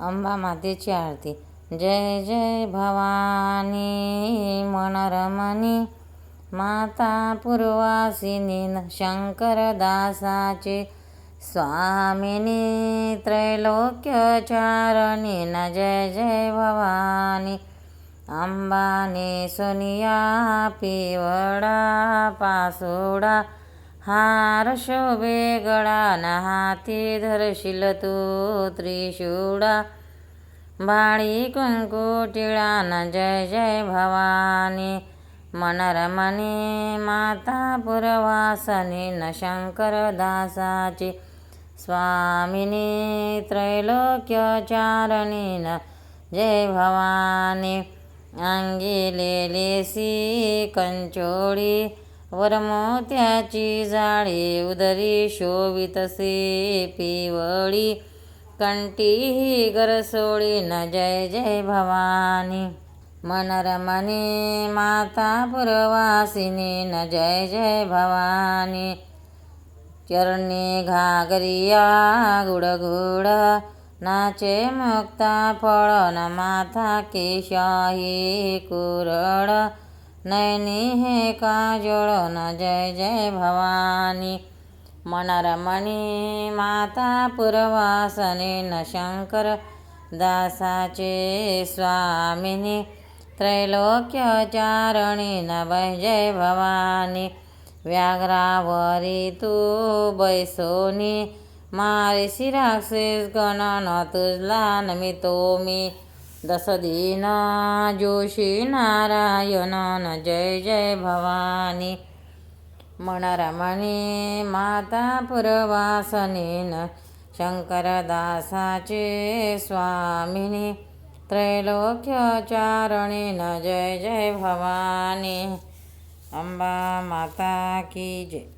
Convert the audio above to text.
अंबा मातेची आरती. जय जय भवानी मनरमणी माता पूर्वासिनी शंकरदासाची. स्वामिनी त्रैलोक्यचारणी न जय जय भवानी. अंबानी सुनिया पिवडा पासुडा. हार शोभे गळा हाती धरशील तू त्रिशूळा. बाळी कुंकू टिळा न जय जय भवानी. मनरमणी माता पुरवासनी न शंकरदासाची स्वामिनी त्रैलोक्यचारणी न जय भवानी. अंगी लेलेसी कंचोळी. वरमोत्याची जाळे उदरी शोभितसे पिवळी कंटी ही गरसोळी न जय जय भवानी. मनरमणी माता पुरवासिनी न जय जय भवानी. चरणी घागरिया गुडगुड नाचे मुक्ता फळ न माथा केशाही कुरळ. नैनी हे काजळ न जय जय भवानी. मनरमणी माता पुरवासने न शंकर दासाचे स्वामिनी. त्रैलोक्यचारणी न वै जय भवानी. व्याघ्रावरी तू बैसोनी. मारिसी राक्षस गणन तुझला नमितो मी. दसदीन जोशी नारायण जय जय भवानी। मनरमणी माता पुरवासनेन शंकरदासाचे स्वामिनी। त्रैलोक्यचारणेन जय जय भवानी। अंबा माता की जय।